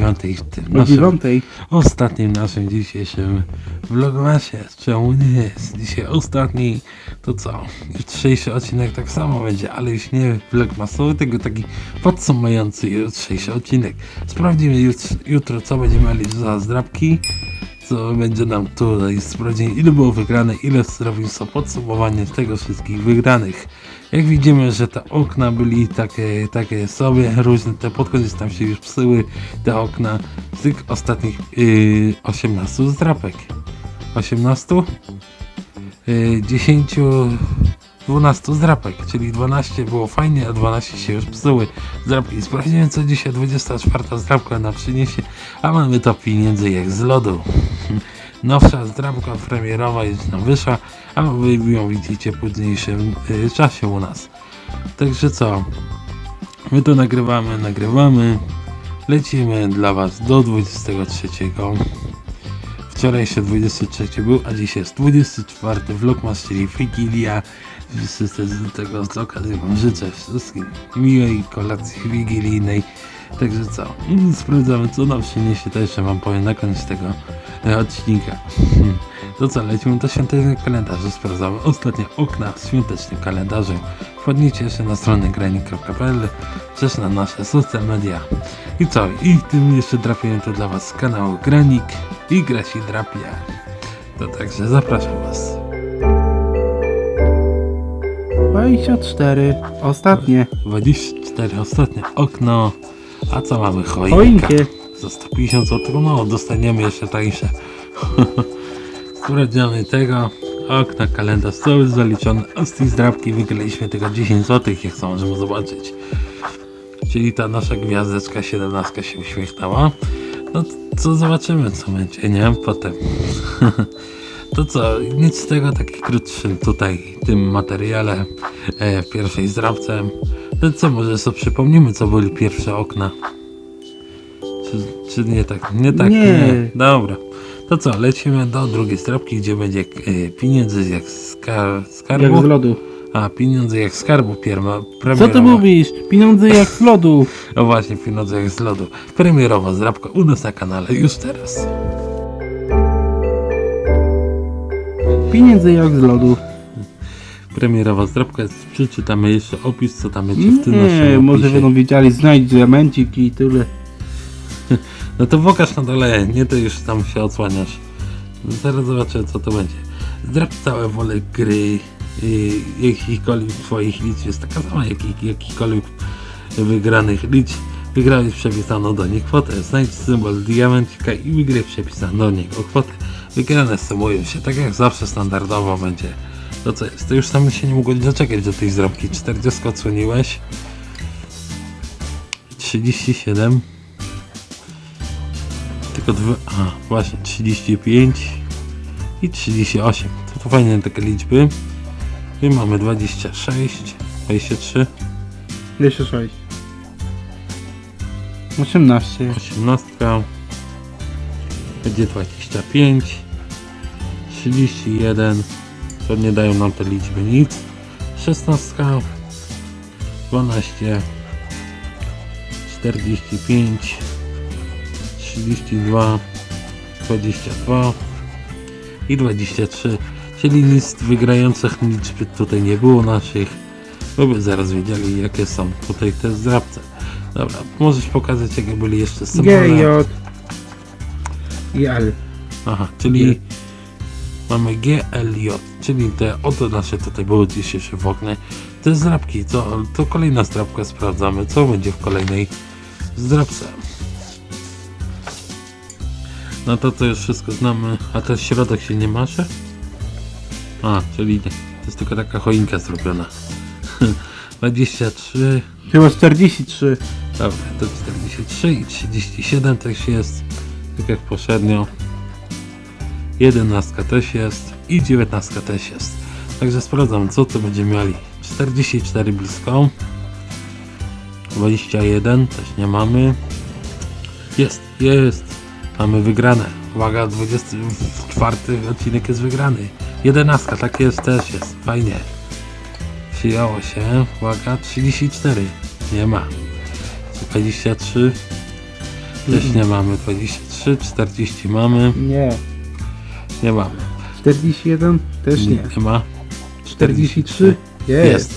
dziewiątej w tym naszym dziewiątej. ostatnim naszym dzisiejszym vlogmasie. Czemu nie jest? Dzisiaj ostatni, to co? Jutrzejszy odcinek tak samo będzie, ale już nie vlogmasowy, tylko taki podsumujący jutrzejszy odcinek. Sprawdzimy jutro, jutro co będziemy mieli za zdrabki, co będzie nam tutaj sprawdzenie, ile było wygrane, ile zrobił so podsumowanie tego wszystkich wygranych. Jak widzimy, że te okna byli takie, takie sobie, różne, te pod koniec tam się już psyły, te okna z tych ostatnich yy, 18 zdrapek. 18? Yy, 10, 12 zdrapek, czyli 12 było fajnie, a 12 się już psuły. Zdrapki. Sprawdzimy co dzisiaj 24 zdrapka nam przyniesie, a mamy to pieniędzy jak z lodu. Nowsza zdrabka premierowa jest nam wyszła, a wy ją widzicie w późniejszym y, czasie u nas. Także co? My to nagrywamy, nagrywamy. Lecimy dla Was do 23. Wczoraj jeszcze 23 był, a dziś jest 24 vlogmas, czyli Wigilia. Wszyscy z tego z okazji Wam życzę wszystkim miłej kolacji wigilijnej. Także co? I sprawdzamy co nam przyniesie, to jeszcze Wam powiem na koniec tego e, odcinka. To co, lecimy do świątecznych kalendarzy, sprawdzamy ostatnie okna w świątecznym kalendarzu. Wpadnijcie jeszcze na stronę granik.pl, też na nasze social media. I co, i tym jeszcze trafiłem to dla Was z kanału Granik i Grasi Drapia. To także zapraszam Was. 24. Ostatnie. 24 ostatnie okno. A co mamy? Choinka. Choinkę. Za 150 zł. No, dostaniemy jeszcze tańsze. Sprawdzamy tego. Okna, kalendarz są już zaliczone. A z tej zdrabki wygraliśmy tylko 10 zł, jak co możemy zobaczyć. Czyli ta nasza gwiazdeczka 17 się uśmiechnęła. No co zobaczymy, co będzie, nie? Potem. To co, nic z tego, taki krótszy tutaj tym materiale e, w pierwszej zdrabce. To co, może sobie przypomnimy, co były pierwsze okna? Czy, czy nie tak? Nie tak? Nie. Dobra. To co, lecimy do drugiej zdrabki, gdzie będzie e, pieniędzy jak skar skarbu. Jak z lodu. A, pieniądze jak skarbu pierma, Co ty premierowa. mówisz? Pieniądze jak z lodu. No właśnie, pieniądze jak z lodu. Premierowa zdrabka u nas na kanale już teraz. Pieniądze jak z lodu. Premierowa zdrabka, przeczytamy jeszcze opis, co tam będzie w tym naszym Nie, opisie. może będą wiedzieli, znajdź diamencik i tyle. No to pokaż na dole, nie to już tam się odsłaniasz. No Zaraz zobaczę co to będzie. Zdrab całe wolę gry jakichkolwiek twoich liczb jest taka sama jak jak- jakichkolwiek wygranych liczb. Wygrałeś przepisano do nich kwotę. Znajdź symbol diamencika i wygraj przepisano do niego kwotę. Wygrane sumują się, tak jak zawsze standardowo będzie. To co jest? To już tam się nie mogło doczekać do tej zdrabki. 40 odsłoniłeś. 37 tylko dwa, a właśnie 35 i 38 to, to fajne takie liczby i mamy 26 23 Jeszcze 6. 18. 18 będzie 25 31 to nie dają nam te liczby nic. 16 12 45 32 22 i 23 czyli nic wygrających liczb tutaj nie było naszych bo by zaraz wiedzieli jakie są tutaj te zdrabce. Dobra możesz pokazać jakie byli jeszcze symbole. G, J i L. Aha, czyli G. mamy GLJ, czyli te oto nasze tutaj były dzisiejsze w oknie. Te zdrabki, to, to kolejna zdrabka sprawdzamy, co będzie w kolejnej zdrabce. No to to już wszystko znamy, a ten środek się nie masze? A, czyli to jest tylko taka choinka zrobiona. 23, Chyba 43. Dobra, to 43 i 37 też jest, tak jak poprzednio. 11 też jest i 19 też jest. Także sprawdzam, co to będziemy mieli. 44 blisko. 21 też nie mamy. Jest, jest. Mamy wygrane. Uwaga, 24 odcinek jest wygrany. 11 tak jest, też jest. Fajnie. Przyjęło się. Uwaga, 34. Nie ma. 23. Też nie mamy. 23, 40 mamy. Nie. Nie mamy. 41? Też nie. Nie ma. 43? Jest. Jest.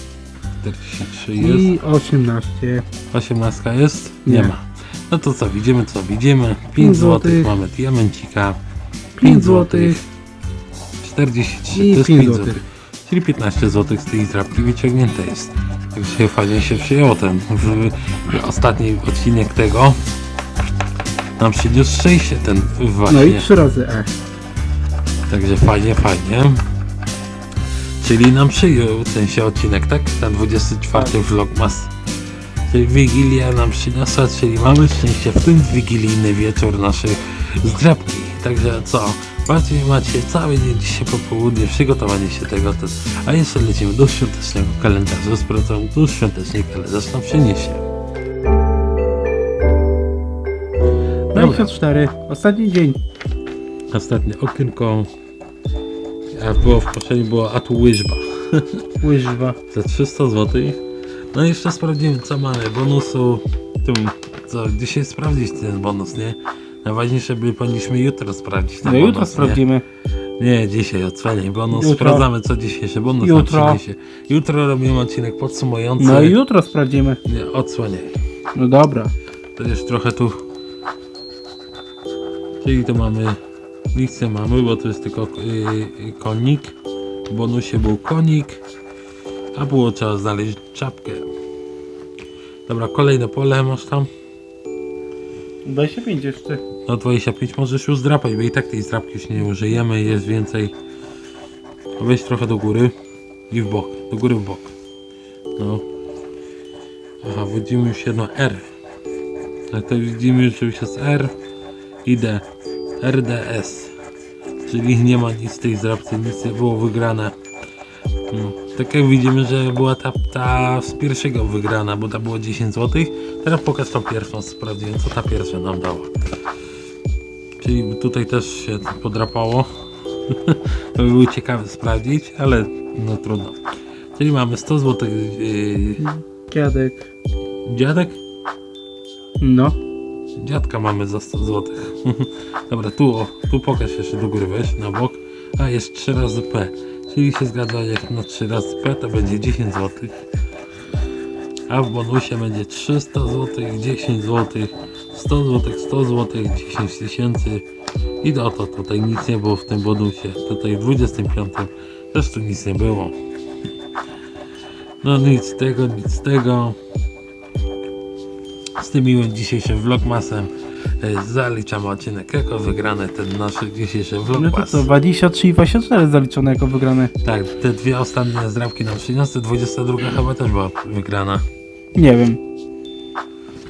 43 jest. I 18. 18 jest? Nie, Nie. ma. No to co, widzimy co widzimy. 5 Pięć zł złotych. mamy diamencika. 5 złotych. 43 to I jest 5 5 złotych. zł. Czyli 15 zł z tej zdrabki wyciągnięte jest. Także fajnie się przyjęło ten w, w ostatni odcinek tego. Nam przyniósł szczęście ten właśnie. No i 3 razy E. Także fajnie, fajnie. Czyli nam przyjął w sensie odcinek, tak? Ten 24 Tak. vlogmas. Czyli Wigilia nam przyniosła, czyli mamy szczęście w tym wigilijny wieczór naszej zdrabki. Także co? Bardziej macie cały dzień dzisiaj po południu przygotowanie się tego. Też. A jeszcze lecimy do świątecznego kalendarza. Sprawdzam, tu świąteczny kalendarz nam przyniesie. Dobra. 24. Ostatni dzień. Ostatnie okienko. A było w poprzednim było a tu łyżba. Łyżwa. za 300 zł. No i jeszcze sprawdzimy co mamy bonusu. Tu, co, dzisiaj sprawdzić ten bonus, nie? Najważniejsze by powinniśmy jutro sprawdzić ten No bonus. jutro sprawdzimy. Nie, dzisiaj odsłaniaj bonus. Jutro. Sprawdzamy co dzisiejszy bonus Jutro. nam przyniesie. Jutro robimy odcinek podsumujący. No i jutro sprawdzimy. Nie, odsłaniaj. No dobra. To już trochę tu. Czyli to mamy. Nic nie mamy, bo to jest tylko yy, konik. W bonusie był konik. A było trzeba znaleźć czapkę. Dobra, kolejne pole masz tam. 25 jeszcze. No 25 możesz już zdrapać, bo i tak tej zdrapki już nie użyjemy, jest więcej. Weź trochę do góry i w bok, do góry w bok. No. Aha, widzimy już jedno R. Ale to widzimy już, że już jest R i D. RDS. Czyli nie ma nic w tej zdrapce, nic nie było wygrane. No. Tak jak widzimy, że była ta, ta z pierwszego wygrana, bo ta było 10 zł. Teraz pokaż tą pierwszą, sprawdziłem co ta pierwsza nam dała. Czyli tutaj też się podrapało. to by było ciekawe sprawdzić, ale no trudno. Czyli mamy 100 zł. Yy, Dziadek. dziadek? No. Dziadka mamy za 100 zł. Dobra, tu, o, tu pokaż jeszcze do góry, weź na bok. A jest 3 razy P. Czyli się zgadza, jak na 3 razy P to będzie 10 zł. A w bonusie będzie 300 zł, 10 zł, 100 zł, 100 zł, 10 tysięcy. I do to tutaj nic nie było w tym bonusie. Tutaj w 25 też tu nic nie było. No nic z tego, nic z tego. Z tym miłym dzisiejszym vlogmasem e, zaliczamy odcinek jako wygrany ten nasz dzisiejszy No to vlogmas. co, 23 i 24 zaliczone jako wygrane. Tak, te dwie ostatnie zdrabki nam przyniosły, 22 chyba też była wygrana. Nie wiem.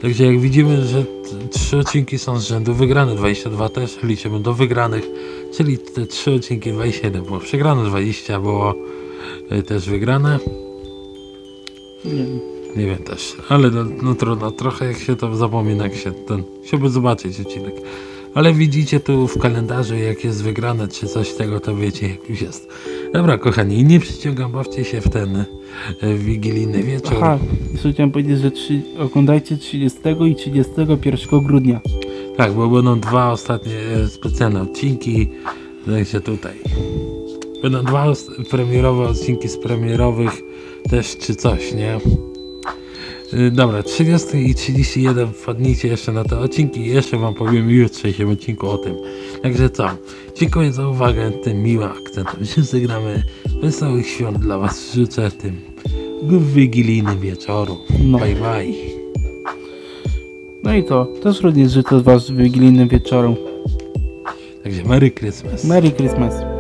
Także jak widzimy, że trzy odcinki są z rzędu wygrane, 22 też liczymy do wygranych, czyli te trzy odcinki 27 było przegrane, 20 było e, też wygrane. Nie wiem. Nie wiem też, ale no, no trudno, trochę jak się to zapomina, jak się ten, chciałby zobaczyć odcinek. Ale widzicie tu w kalendarzu, jak jest wygrane, czy coś tego, to wiecie, jak już jest. Dobra, kochani, nie przyciągam, bawcie się w ten e, wigilijny wieczór. Aha, jeszcze chciałem powiedzieć, że trzy, oglądajcie 30 i 31 grudnia. Tak, bo będą dwa ostatnie e, specjalne odcinki. Także tutaj. Będą dwa premierowe odcinki z premierowych też czy coś, nie? Y, Dobra, 30 i 31 wpadnijcie jeszcze na te odcinki i jeszcze wam powiem w jutrzejszym odcinku o tym. Także co? Dziękuję za uwagę tym miłym akcentem. Się żegnamy. Wesołych świąt dla was życzę tym wigilijnym wieczoru. No. Bye bye. No i to, też również życzę z was wigilijnym wieczorem. Także Merry Christmas. Merry Christmas.